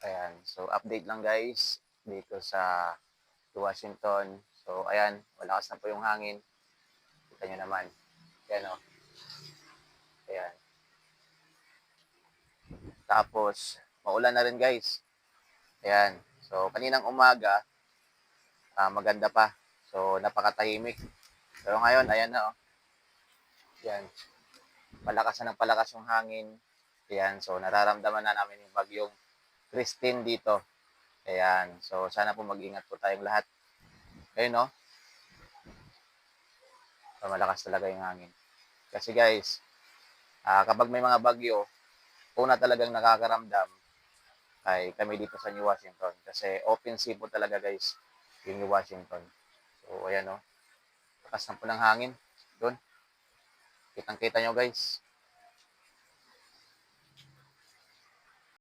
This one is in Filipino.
Ayan. So, update lang guys dito sa Washington. So, ayan. Malakas na po yung hangin. Kita nyo naman. Ayan o. Ayan. Tapos, maulan na rin guys. Ayan. So, kaninang umaga, ah, maganda pa. So, napakatahimik. Pero ngayon, ayan na oh. Ayan. Palakas na ng palakas yung hangin. Ayan. So, nararamdaman na namin yung bagyong Christine dito. Ayan. So, sana po mag-ingat po tayong lahat. Ayun, no? So, malakas talaga yung hangin. Kasi guys, ah, kapag may mga bagyo, una talagang nakakaramdam ay kami dito sa New Washington. Kasi open sea po talaga guys, yung New Washington. So, ayan, no? Lakas na po ng hangin. Doon. Kitang-kita nyo guys.